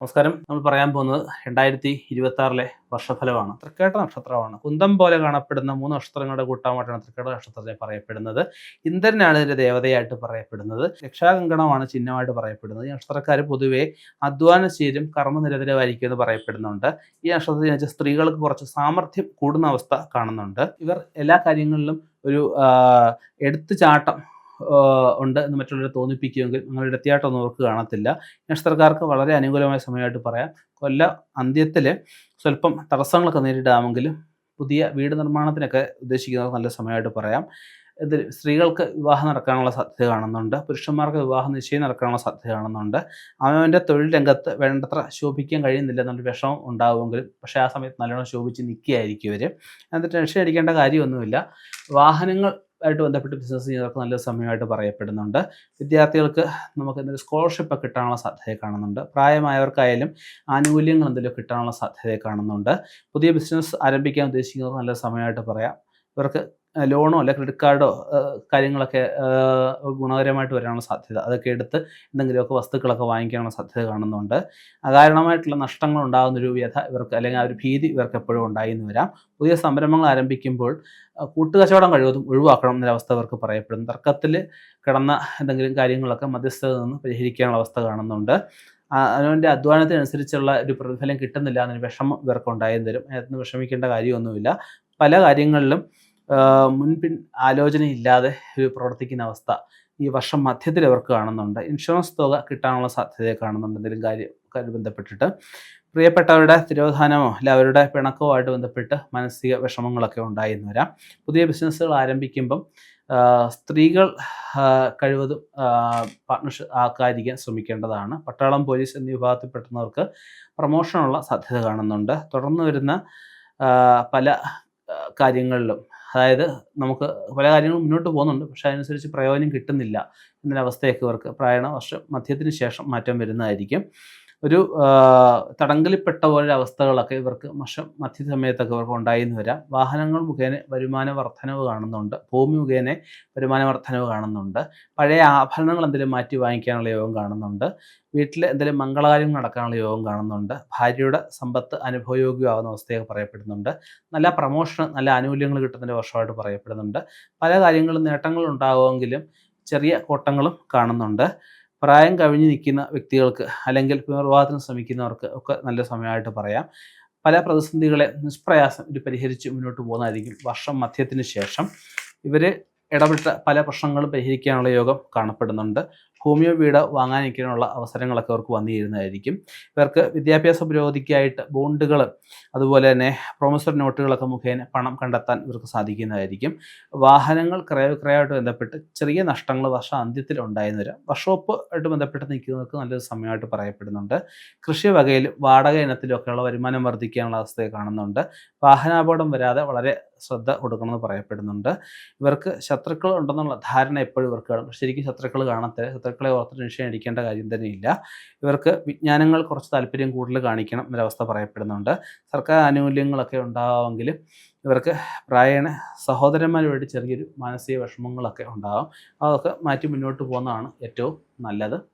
നമസ്കാരം. നമ്മൾ പറയാൻ പോകുന്നത് രണ്ടായിരത്തി ഇരുപത്തി ആറിലെ വർഷഫലമാണ്. തൃക്കേട്ട നക്ഷത്രമാണ്. കുന്തം പോലെ കാണപ്പെടുന്ന മൂന്ന് നക്ഷത്രങ്ങളുടെ കൂട്ടമായിട്ടാണ് തൃക്കേട്ട നക്ഷത്രത്തെ പറയപ്പെടുന്നത്. ഇന്ദ്രനാണ് ഇതിന്റെ ദേവതയായിട്ട് പറയപ്പെടുന്നത്. രക്ഷാകങ്കണമാണ് ചിഹ്നമായിട്ട് പറയപ്പെടുന്നത്. ഈ നക്ഷത്രക്കാർ പൊതുവെ അധ്വാനശീലം കർമ്മനിരതരമായിരിക്കും എന്ന് പറയപ്പെടുന്നുണ്ട്. ഈ നക്ഷത്രത്തിൽ വെച്ചാൽ സ്ത്രീകൾക്ക് കുറച്ച് സാമർഥ്യം കൂടുന്ന അവസ്ഥ കാണുന്നുണ്ട്. ഇവർ എല്ലാ കാര്യങ്ങളിലും ഒരു എടുത്തുചാട്ടം ഉണ്ട് എന്ന് മറ്റുള്ളവരെ തോന്നിപ്പിക്കുമെങ്കിൽ നിങ്ങൾ ഇടത്തിയായിട്ടൊന്നും അവർക്ക് കാണത്തില്ല. നക്ഷത്രക്കാർക്ക് വളരെ അനുകൂലമായ സമയമായിട്ട് പറയാം. കൊല്ല അന്ത്യത്തിൽ സ്വല്പം തടസ്സങ്ങളൊക്കെ നേരിടാമെങ്കിലും പുതിയ വീട് നിർമ്മാണത്തിനൊക്കെ ഉദ്ദേശിക്കുന്നവർക്ക് നല്ല സമയമായിട്ട് പറയാം. ഇതിൽ സ്ത്രീകൾക്ക് വിവാഹം നടക്കാനുള്ള സാധ്യത കാണുന്നുണ്ട്. പുരുഷന്മാർക്ക് വിവാഹ നിശ്ചയം നടക്കാനുള്ള സാധ്യത കാണുന്നുണ്ട്. അവന്റെ തൊഴിൽ രംഗത്ത് വേണ്ടത്ര ശോഭിക്കാൻ കഴിയുന്നില്ല എന്നൊരു വിഷമം ഉണ്ടാവുമെങ്കിലും പക്ഷേ ആ സമയത്ത് നല്ലോണം ശോഭിച്ച് നിൽക്കുകയായിരിക്കും ഇവർ എന്നിട്ട് ടെൻഷൻ അടിക്കേണ്ട കാര്യമൊന്നുമില്ല. വാഹനങ്ങൾ ആയിട്ട് ബന്ധപ്പെട്ട് ബിസിനസ് ചെയ്യുന്നവർക്ക് നല്ല സമയമായിട്ട് പറയപ്പെടുന്നുണ്ട്. വിദ്യാർത്ഥികൾക്ക് നമുക്ക് എന്തെങ്കിലും സ്കോളർഷിപ്പ് കിട്ടാനുള്ള സാധ്യത കാണുന്നുണ്ട്. പ്രായമായവർക്കായാലും ആനുകൂല്യങ്ങൾ എന്തെങ്കിലും കിട്ടാനുള്ള സാധ്യത കാണുന്നുണ്ട്. പുതിയ ബിസിനസ് ആരംഭിക്കാൻ ഉദ്ദേശിക്കുന്നവർക്ക് നല്ല സമയമായിട്ട് പറയാം. ഇവർക്ക് ലോണോ അല്ല ക്രെഡിറ്റ് കാർഡോ കാര്യങ്ങളൊക്കെ ഗുണകരമായിട്ട് വരാനുള്ള സാധ്യത. അതൊക്കെ എടുത്ത് എന്തെങ്കിലുമൊക്കെ വസ്തുക്കളൊക്കെ വാങ്ങിക്കാനുള്ള സാധ്യത കാണുന്നുണ്ട്. അകാരണമായിട്ടുള്ള നഷ്ടങ്ങൾ ഉണ്ടാകുന്നൊരു വ്യഥ ഇവർക്ക് അല്ലെങ്കിൽ ആ ഒരു ഭീതി ഇവർക്ക് എപ്പോഴും ഉണ്ടായി എന്ന് വരാം. പുതിയ സംരംഭങ്ങൾ ആരംഭിക്കുമ്പോൾ കൂട്ടുകച്ചവടം കഴിവതും ഒഴിവാക്കണം എന്നൊരവസ്ഥ ഇവർക്ക് പറയപ്പെടുന്നു. തർക്കത്തിൽ കിടന്ന എന്തെങ്കിലും കാര്യങ്ങളൊക്കെ മധ്യസ്ഥത നിന്ന് പരിഹരിക്കാനുള്ള അവസ്ഥ കാണുന്നുണ്ട്. അതിന്റെ അധ്വാനത്തിനനുസരിച്ചുള്ള ഒരു പ്രതിഫലം കിട്ടുന്നില്ല എന്നൊരു വിഷമം ഇവർക്ക് ഉണ്ടായി തരും അതിന് വിഷമിക്കേണ്ട കാര്യമൊന്നുമില്ല. പല കാര്യങ്ങളിലും മുൻപിൻ ആലോചനയില്ലാതെ പ്രവർത്തിക്കുന്ന അവസ്ഥ ഈ വർഷം മധ്യത്തിൽ അവർക്ക് കാണുന്നുണ്ട്. ഇൻഷുറൻസ് തുക കിട്ടാനുള്ള സാധ്യതയെ കാണുന്നുണ്ട്. എന്തെങ്കിലും കാര്യം ബന്ധപ്പെട്ടിട്ട്. പ്രിയപ്പെട്ടവരുടെ തിരോധാനമോ അല്ല അവരുടെ പിണക്കോ ആയിട്ട് ബന്ധപ്പെട്ട് മാനസിക വിഷമങ്ങളൊക്കെ ഉണ്ടായി എന്ന് വരാം. പുതിയ ബിസിനസ്സുകൾ ആരംഭിക്കുമ്പം സ്ത്രീകൾ കഴിവതും പാർട്ട്ണർഷിപ്പ് ആക്കാതിരിക്കാൻ ശ്രമിക്കേണ്ടതാണ്. പട്ടാളം പോലീസ് എന്നീ വിഭാഗത്തിൽപ്പെടുന്നവർക്ക് പ്രൊമോഷനുള്ള സാധ്യത കാണുന്നുണ്ട്. തുടർന്ന് വരുന്ന പല കാര്യങ്ങളിലും അതായത് നമുക്ക് പല കാര്യങ്ങളും മുന്നോട്ട് പോകുന്നുണ്ട്. പക്ഷേ അതിനനുസരിച്ച് പ്രയോജനം കിട്ടുന്നില്ല. എന്നൊരവസ്ഥയൊക്കെ ഇവർക്ക് പ്രായണ വർഷം മധ്യത്തിന് ശേഷം മാറ്റം വരുന്നതായിരിക്കും. ഒരു തടങ്കലിൽപ്പെട്ട പോലെ അവസ്ഥകളൊക്കെ ഇവർക്ക് മഷം മധ്യ സമയത്തൊക്കെ ഇവർക്ക് ഉണ്ടായി എന്ന് വരാം. വാഹനങ്ങൾ മുഖേന വരുമാന വർധനവ് കാണുന്നുണ്ട്. ഭൂമി മുഖേന വരുമാന വർധനവ് കാണുന്നുണ്ട്. പഴയ ആഭരണങ്ങൾ എന്തെങ്കിലും മാറ്റി വാങ്ങിക്കാനുള്ള യോഗം കാണുന്നുണ്ട്. വീട്ടിൽ എന്തെങ്കിലും മംഗളകാര്യം നടക്കാനുള്ള യോഗം കാണുന്നുണ്ട്. ഭാര്യയുടെ സമ്പത്ത് അനുഭവയോഗ്യമാകുന്ന അവസ്ഥയൊക്കെ പറയപ്പെടുന്നുണ്ട്. നല്ല പ്രമോഷൻ നല്ല ആനുകൂല്യങ്ങൾ കിട്ടുന്നതിന്റെ വർഷമായിട്ട് പറയപ്പെടുന്നുണ്ട്. പല കാര്യങ്ങളും നേട്ടങ്ങൾ ഉണ്ടാകുമെങ്കിലും ചെറിയ കോട്ടങ്ങളും കാണുന്നുണ്ട്. പ്രായം കവിഞ്ഞ് നിൽക്കുന്ന വ്യക്തികൾക്ക് അല്ലെങ്കിൽ പുനർവിവാഹത്തിന് ശ്രമിക്കുന്നവർക്ക് ഒക്കെ നല്ല സമയമായിട്ട് പറയാം. പല പ്രതിസന്ധികളെ നിഷ്പ്രയാസം ഇത് പരിഹരിച്ച് മുന്നോട്ട് പോകുന്നതായിരിക്കും വർഷം മധ്യത്തിന് ശേഷം. ഇവർ ഇടപെട്ട പല പ്രശ്നങ്ങളും പരിഹരിക്കാനുള്ള യോഗം കാണപ്പെടുന്നുണ്ട്. ഹോമിയോ വീട് വാങ്ങാനിരിക്കാനുള്ള അവസരങ്ങളൊക്കെ അവർക്ക് വന്നു ചേരുന്നതായിരിക്കും ഇവർക്ക് വിദ്യാഭ്യാസ പുരോഗതിക്കായിട്ട് ബോണ്ടുകൾ അതുപോലെ തന്നെ പ്രൊമിസർ നോട്ടുകളൊക്കെ മുഖേന പണം കണ്ടെത്താൻ ഇവർക്ക് സാധിക്കുന്നതായിരിക്കും. വാഹനങ്ങൾ ക്രയവിക്രയമായിട്ട് ബന്ധപ്പെട്ട് ചെറിയ നഷ്ടങ്ങൾ വർഷ അന്ത്യത്തിൽ ഉണ്ടായിരുന്നു വരാം. വർഷോപ്പ് ആയിട്ട് ബന്ധപ്പെട്ട് നിൽക്കുന്നവർക്ക് നല്ലൊരു സമയമായിട്ട് പറയപ്പെടുന്നുണ്ട്. കൃഷി വകയിലും വാടക ഇനത്തിലും ഒക്കെയുള്ള വരുമാനം വർദ്ധിക്കാനുള്ള അവസ്ഥയെ കാണുന്നുണ്ട്. വാഹനാപകടം വരാതെ വളരെ ശ്രദ്ധ കൊടുക്കണമെന്ന് പറയപ്പെടുന്നുണ്ട്. ഇവർക്ക് ശത്രുക്കൾ ഉണ്ടെന്നുള്ള ധാരണ എപ്പോഴും ഇവർക്ക് കാണും. ശരിക്കും ശത്രുക്കൾ കാണത്തില്ല ശത്രുക്കളെ ഓർത്ത് ടെൻഷൻ അടിക്കേണ്ട കാര്യം തന്നെയില്ല. ഇവർക്ക് വിജ്ഞാനങ്ങൾ കുറച്ച് താല്പര്യം കൂടുതൽ കാണിക്കണം എന്നൊരവസ്ഥ പറയപ്പെടുന്നുണ്ട്. സർക്കാർ ആനുകൂല്യങ്ങളൊക്കെ ഉണ്ടാവുമെങ്കിലും ഇവർക്ക് പ്രായണ സഹോദരന്മാരുമായിട്ട് ചെറിയൊരു മാനസിക വിഷമങ്ങളൊക്കെ ഉണ്ടാകും അതൊക്കെ മാറ്റി മുന്നോട്ട് പോകുന്നതാണ് ഏറ്റവും നല്ലത്.